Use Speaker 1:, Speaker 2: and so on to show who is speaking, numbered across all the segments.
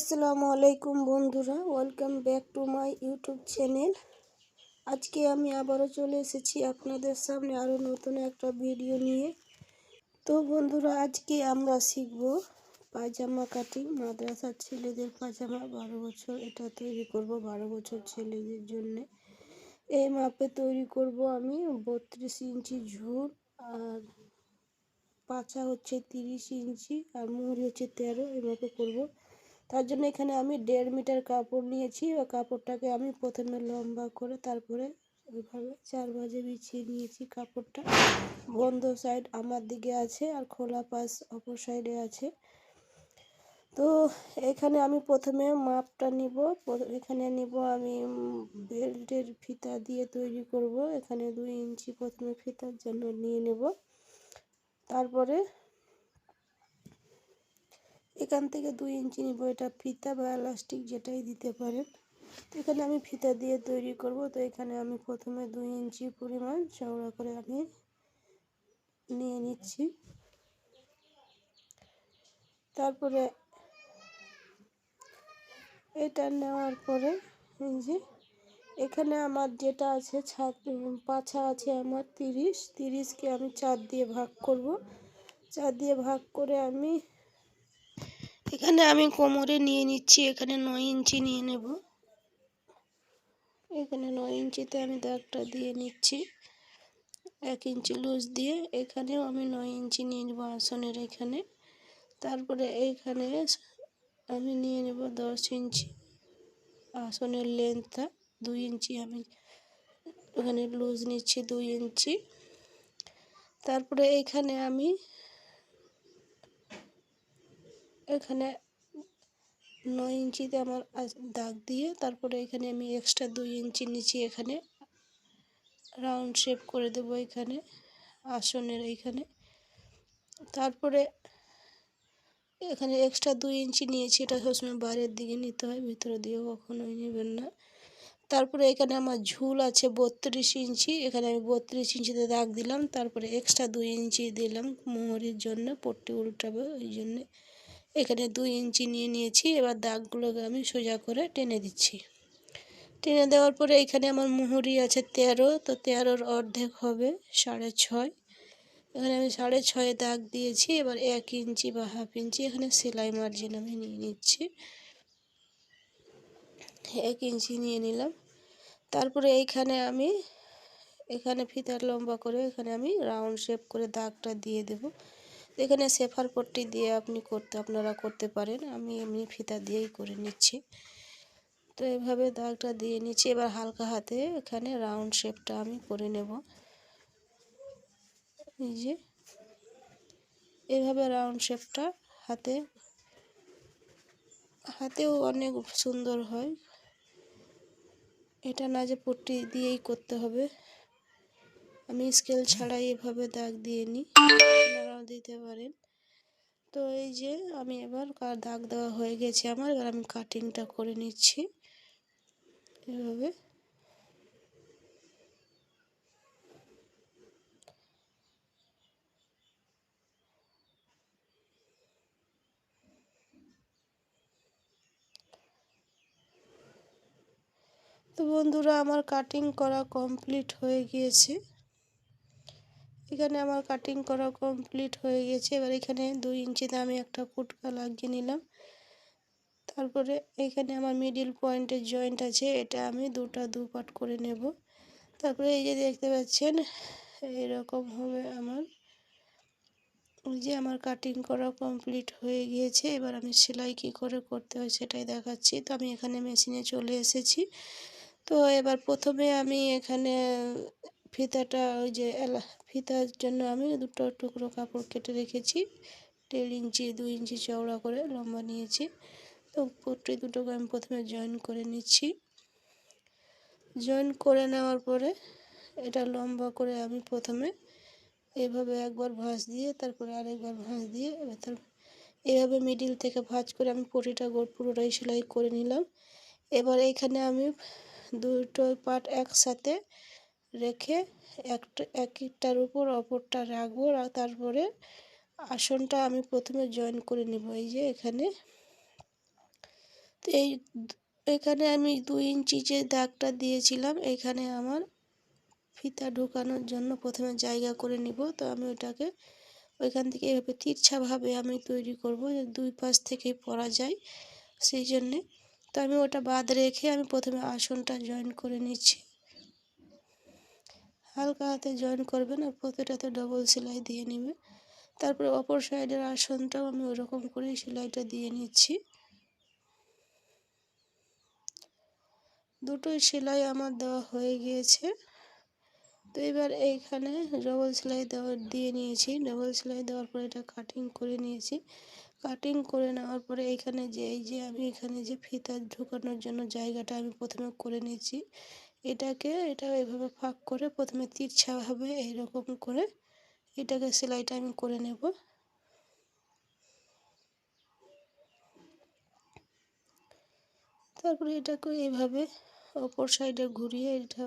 Speaker 1: আসসালামু আলাইকুম বন্ধুরা welcome back to my YouTube channel আজকে আমি আবারও চলে এসেছি আপনাদের সামনে আরও নতুন একটা ভিডিও নিয়ে। তো বন্ধুরা, আজকে আমরা শিখব পায়জামা কাটিং। মাদ্রাসার ছেলেদের পায়জামা বারো বছর, এটা তৈরি করব বারো বছর ছেলেদের জন্য। এই মাপে তৈরি করব আমি বত্রিশ ইঞ্চি ঝুল আর পাছা হচ্ছে তিরিশ ইঞ্চি, আর মুহুরি হচ্ছে তেরো, এই মাপে করব। তার জন্য এখানে আমি দেড় মিটার কাপড় নিয়েছি। ও কাপড়টাকে আমি প্রথমে লম্বা করে তারপরে ওইভাবে চার বাজে বিছিয়ে নিয়েছি কাপড়টা। বন্ধ সাইড আমার দিকে আছে আর খোলা পাশ অপর সাইডে আছে। তো এখানে আমি প্রথমে মাপটা নিব। এখানে নিব আমি বেল্টের ফিতা দিয়ে তৈরি করব। এখানে দুই ইঞ্চি প্রথমে ফিতার জন্য নিয়ে নেব। তারপরে এখান থেকে দুই ইঞ্চি নিব। এটা ফিতা বা এলাস্টিক যেটাই দিতে পারেন। তো এখানে আমি ফিতা দিয়ে তৈরি করব। তো এখানে আমি প্রথমে দুই ইঞ্চি পরিমাণ চওড়া করে আমি নিয়ে নিচ্ছি। তারপরে এটা নেওয়ার পরে যে এখানে আমার যেটা আছে ছাদ, পাছা আছে আমার তিরিশ। তিরিশকে আমি চার দিয়ে ভাগ করব। চার দিয়ে ভাগ করে আমি এখানে আমি কোমরে নিয়ে নিচ্ছি, এখানে নয় ইঞ্চি নিয়ে নেব। এখানে নয় ইঞ্চিতে আমি দাগটা দিয়ে নিচ্ছি। এক ইঞ্চি লুজ দিয়ে এখানেও আমি নয় ইঞ্চি নিয়ে নেব আসনের এখানে। তারপরে এইখানে আমি নিয়ে নেব দশ ইঞ্চি আসনের লেন্থটা দুই ইঞ্চি আমি এখানে লুজ নিচ্ছি, দুই ইঞ্চি। তারপরে এইখানে আমি এখানে নয় ইঞ্চিতে আমার দাগ দিয়ে তারপরে এখানে আমি এক্সট্রা দুই ইঞ্চি নিচে এখানে রাউন্ড শেপ করে দেব এখানে, আসনের এইখানে তারপরে এখানে এক্সট্রা দুই ইঞ্চি নিয়েছি, এটা সবসময় বাইরের দিকে নিতে হয়, ভিতরে দিকে কখনোই নেবেন না। তারপরে এখানে আমার ঝুল আছে বত্রিশ ইঞ্চি, এখানে আমি বত্রিশ ইঞ্চিতে দাগ দিলাম, তারপরে এক্সট্রা দুই ইঞ্চি দিলাম মোহরির জন্য, পট্টি উল্টাবে ওই জন্যে। এখানে দুই ইঞ্চি নিয়ে নিয়েছি, এবার দাগগুলোকে আমি সোজা করে টেনে দিচ্ছি। টেনে দেওয়ার পরে এখানে আমার মুহুরি আছে তেরো, তো তেরোর অর্ধেক হবে সাড়ে ছয়। এখানে আমি সাড়ে ছয়ে দাগ দিয়েছি, এবার এক ইঞ্চি বা হাফ ইঞ্চি এখানে সেলাই মার্জিন আমি নিয়ে নিচ্ছি। এক ইঞ্চি নিয়ে নিলাম। তারপরে এইখানে আমি, এখানে ফিতার লম্বা করে এখানে আমি রাউন্ড শেপ করে দাগটা দিয়ে দেব। এখানে সেফার পট্টি দিয়ে আপনি করতে, আপনারা করতে পারেন। আমি এমনি ফিতা দিয়েই করে নিচ্ছি। তো এভাবে দাগটা দিয়ে নিচ্ছি। এবার হালকা হাতে এখানে রাউন্ড শেপটা আমি করে নেব। এই যে, এভাবে রাউন্ড শেপটা হাতে, হাতেও অনেক সুন্দর হয়। এটা না যে পট্টি দিয়েই করতে হবে। আমি স্কেল ছাড়াই এভাবে দাগ দিয়ে নিই। আপনারাও দিতে পারেন। তো এই যে আমি এবার দাগ দেওয়া হয়ে গেছে আমার, এবার আমি কাটিংটা করে নিচ্ছি। এভাবে। তো বন্ধুরা, আমার কাটিং করা কমপ্লিট হয়ে গিয়েছে। এখানে আমার কাটিং করা কমপ্লিট হয়ে গেছে। এবার এখানে দুই ইঞ্চিতে আমি একটা ফুটকা লাগিয়ে নিলাম। তারপরে এখানে আমার মিডিল পয়েন্টের জয়েন্ট আছে, এটা আমি দুটা দু পাট করে নেব। তারপরে এই যে দেখতে পাচ্ছেন, এরকম হবে আমার। ওই যে আমার কাটিং করা কমপ্লিট হয়ে গিয়েছে। এবার আমি সেলাই কী করে করতে হয় সেটাই দেখাচ্ছি। তো আমি এখানে মেশিনে চলে এসেছি। তো এবার প্রথমে আমি এখানে ফিতাটা ওই যে এলা, ফিতার জন্য আমি দুটো টুকরো কাপড় কেটে রেখেছি। দেড় ইঞ্চি দুই ইঞ্চি চওড়া করে লম্বা নিয়েছি। তো পট্টি দুটোকে আমি প্রথমে জয়েন করে নিচ্ছি। জয়েন করে নেওয়ার পরে এটা লম্বা করে আমি প্রথমে এভাবে একবার ভাঁজ দিয়ে, তারপরে আরেকবার ভাঁজ দিয়ে, এবার এভাবে মিডিল থেকে ভাঁজ করে আমি পটিটা পুরোটাই সেলাই করে নিলাম। এবার এখানে আমি দুটো পার্ট একসাথে রেখে একটা একটার উপর অপরটা রাখব তারপরে আসনটা আমি প্রথমে জয়েন করে নেব। এই যে এখানে। তো এই এখানে আমি দুই ইঞ্চি যে দাগটা দিয়েছিলাম, এখানে আমার ফিতা ঢোকানোর জন্য প্রথমে জায়গা করে নিব। তো আমি ওটাকে ওইখান থেকে এভাবে তিরছাভাবে আমি তৈরি করব, যে দুই পাশ থেকেই পরা যায় সেই জন্যে। তো আমি ওটা বাদ রেখে আমি প্রথমে আসনটা জয়েন করে নিচ্ছি। হালকা হাতে জয়েন করবেন আর প্রতিটাতে ডবল সেলাই দিয়ে নেবে তারপরে অপর সাইডের আসনটাও আমি ওরকম করেই সেলাইটা দিয়ে নিচ্ছি। দুটোই সেলাই আমার দেওয়া হয়ে গিয়েছে। তো এবার এইখানে ডবল সেলাই দেওয়া দিয়ে নিয়েছি। ডবল সেলাই দেওয়ার পরে এটা কাটিং করে নিয়েছি। কাটিং করে নেওয়ার পরে এইখানে যে, এই যে আমি এখানে যে ফিতা ঢুকানোর জন্য জায়গাটা আমি প্রথমে করে নিয়েছি। এটাকে এটা এভাবে ফাঁক করে প্রথমে তিরছাভাবে এইরকম করে। এটাকে সেলাইটা আমি করে নেব। তারপরে এটাকে এইভাবে অপর সাইডে ঘুরিয়ে এটা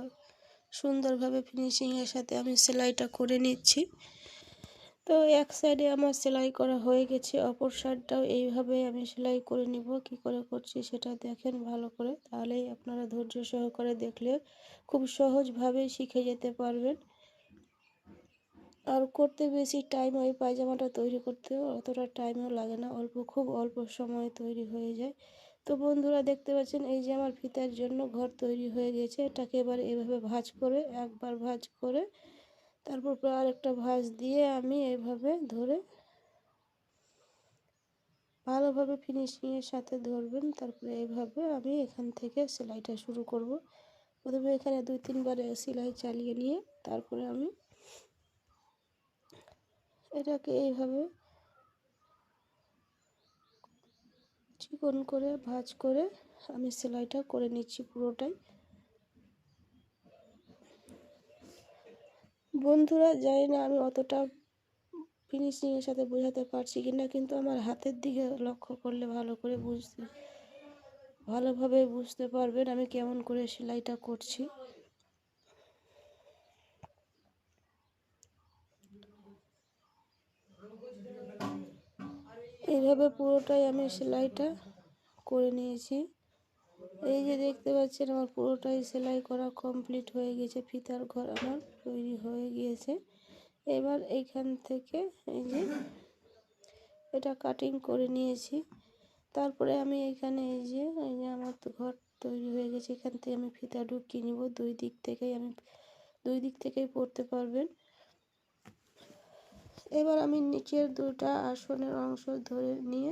Speaker 1: সুন্দরভাবে ফিনিশিংয়ের সাথে আমি সেলাইটা করে নিচ্ছি। তো এক সাইডে আমার সেলাই করা হয়ে গেছে, অপর সাইডটাও এইভাবে আমি সেলাই করে নিব। কি করে করছি সেটা দেখেন ভালো করে, তাহলেই আপনারা ধৈর্য সহকারে দেখলে খুব সহজভাবেই শিখে যেতে পারবেন। আর করতে বেশি টাইম ওই পায়জামাটা তৈরি করতে অতটা টাইমও লাগে না, অল্প, খুব অল্প সময়ে তৈরি হয়ে যায়। তো বন্ধুরা দেখতে পাচ্ছেন, এই যে আমার ফিতার জন্য ঘর তৈরি হয়ে গেছে, এটাকে এবার এভাবে ভাজ করে, একবার ভাজ করে তারপর আর একটা ভাঁজ দিয়ে আমি এভাবে ধরে ভালোভাবে ফিনিশিংয়ের সাথে ধরবেন। তারপরে এইভাবে আমি এখান থেকে সেলাইটা শুরু করব। প্রথমে এখানে দুই তিনবার সেলাই চালিয়ে নিয়ে তারপরে আমি এটাকে এইভাবে চিকন করে, ভাজ করে আমি সেলাইটা করে নিচ্ছি পুরোটাই। বন্ধুরা জানি না আমি অতটা ফিনিশিংয়ের সাথে বোঝাতে পারছি কি না কিন্তু আমার হাতের দিকে লক্ষ্য করলে ভালো করে বুঝতে, ভালোভাবে বুঝতে পারবেন আমি কেমন করে সেলাইটা করছি। এইভাবে পুরোটাই আমি সেলাইটা করে নিয়েছি। এই যে দেখতে পাচ্ছেন, আমার পুরোটাই সেলাই করা কমপ্লিট হয়ে গেছে, ফিতার ঘর আমার। তৈরি হয়ে গিয়েছে। এবার এইখান থেকে এই যে এটা কাটিং করে নিয়েছি। তারপরে আমি এখানে এই যে এই যে আমার ঘর তৈরি হয়ে গেছে। এখান থেকে আমি ফিতা ঢুকিয়ে নিব। দুই দিক থেকেই আমি, দুই দিক থেকেই পড়তে পারবেন। এবার আমি নিচের দুটা আসনের অংশ ধরে নিয়ে,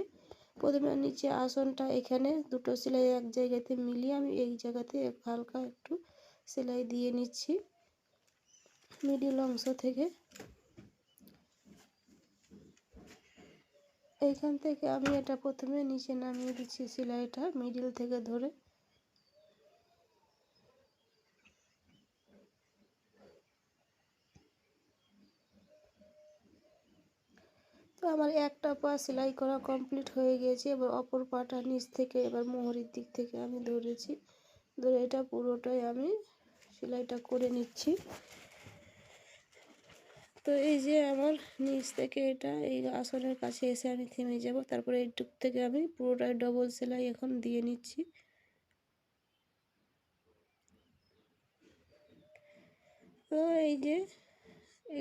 Speaker 1: প্রথমে নিচে আসনটা এখানে দুটো সেলাই এক জায়গাতে মিলিয়ে আমি এই জায়গাতে হালকা একটু সেলাই দিয়ে নিচ্ছি। মিডিল অংশ থেকে। এইখান থেকে আমি এটা প্রথমে নিচে নামিয়ে দিচ্ছি সেলাইটা মিডিল থেকে ধরে। তো আমার একটা পা সেলাই করা কমপ্লিট হয়ে গিয়েছে এবার অপর পাটা নিচ থেকে, এবার মোহরির দিক থেকে আমি ধরেছি। ধরে এটা পুরোটাই আমি সেলাইটা করে নিচ্ছি। তো এই যে আমার নিচ থেকে এটা, এই আসনের কাছে এসে আমি থেমে যাব। তারপরে এইটুক থেকে আমি পুরোটাই ডবল সেলাই এখন দিয়ে নিচ্ছি। তো এই যে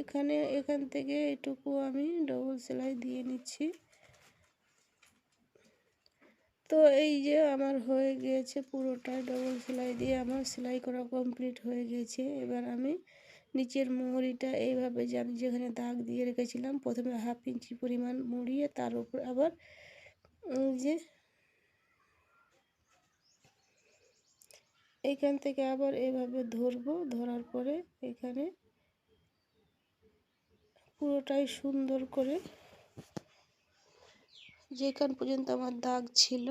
Speaker 1: এখানে, এখান থেকে এটুকু আমি ডবল সেলাই দিয়ে নিচ্ছি। তো এই যে আমার হয়ে গিয়েছে পুরোটাই ডবল সেলাই দিয়ে, আমার সেলাই করা কমপ্লিট হয়ে গেছে। এবার আমি নিচের মোহরিটা এইভাবে যে আমি যেখানে দাগ দিয়ে রেখেছিলাম, প্রথমে হাফ ইঞ্চি পরিমাণ মুড়িয়ে তার উপর আবার যে এইখান থেকে আবার এভাবে ধরবো, ধরার পরে এখানে পুরোটাই সুন্দর করে যেখান পর্যন্ত আমার দাগ ছিল,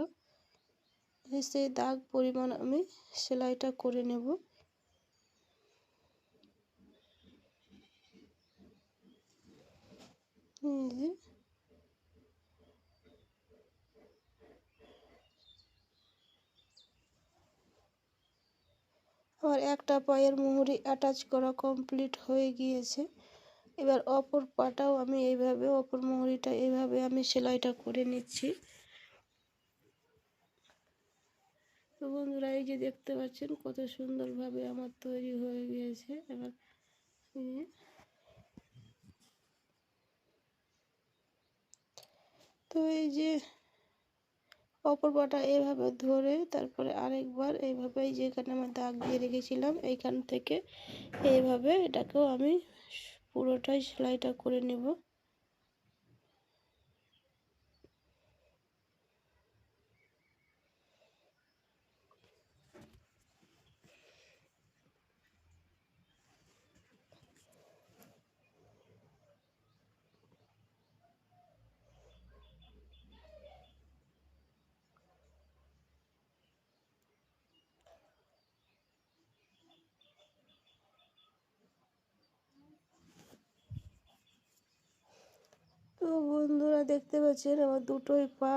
Speaker 1: সেই দাগ পরিমাণ আমি সেলাইটা করে নেব। আমার একটা পায়ের মুহুরি অ্যাটাচ করা কমপ্লিট হয়ে গিয়েছে। এবার অপর পাটাও আমি এইভাবে, অপর মুহুরিটা এইভাবে আমি সেলাইটা করে নিচ্ছি। তো বন্ধুরা, এই যে দেখতে পাচ্ছেন কত সুন্দরভাবে আমার তৈরি হয়ে গিয়েছে। এবার তো এই যে অপর পাটা এভাবে ধরে তারপরে আরেকবার এইভাবে যেখানে আমার দাগ দিয়ে রেখেছিলাম, এইখান থেকে এইভাবে এটাকেও আমি পুরোটাই সেলাইটা করে নেব তো বন্ধুরা দেখতে পাচ্ছেন আমার দুটোই পা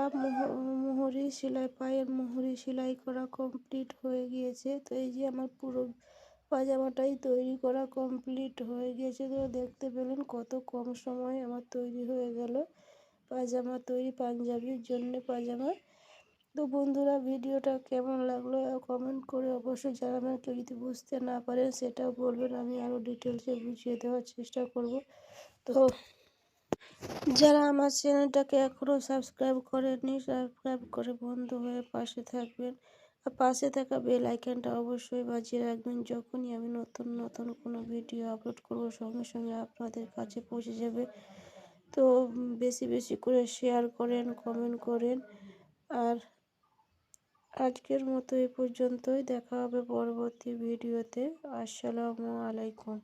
Speaker 1: মোহরি সেলাই, পায়ের মোহরি সেলাই করা কমপ্লিট হয়ে গিয়েছে। তো এই যে আমার পুরো পাজামাটাই তৈরি করা কমপ্লিট হয়ে গিয়েছে। তো দেখতে পেলেন কত কম সময় আমার তৈরি হয়ে গেল পাজামা তৈরি পাঞ্জাবির জন্য পাজামা। তো বন্ধুরা, ভিডিওটা কেমন লাগল কমেন্ট করে অবশ্যই জানাবেন। কেউ যদি বুঝতে না পারেন সেটাও বলবেন, আমি আরও ডিটেলসে বুঝিয়ে দেওয়ার চেষ্টা করব। তো যারা আমার চ্যানেলটাকে এখনও সাবস্ক্রাইব করেননি, সাবস্ক্রাইব করে বন্ধু হয়ে পাশে থাকবেন। আর পাশে থাকা বেল আইকনটা অবশ্যই বাজিয়ে রাখবেন। যখনই আমি নতুন নতুন কোনো ভিডিও আপলোড করব, সঙ্গে সঙ্গে আপনাদের কাছে পৌঁছে যাবে। তো বেশি বেশি করে শেয়ার করেন, কমেন্ট করেন। আর আজকের মতো এ পর্যন্তই। দেখা হবে পরবর্তী ভিডিওতে। আসসালামু আলাইকুম।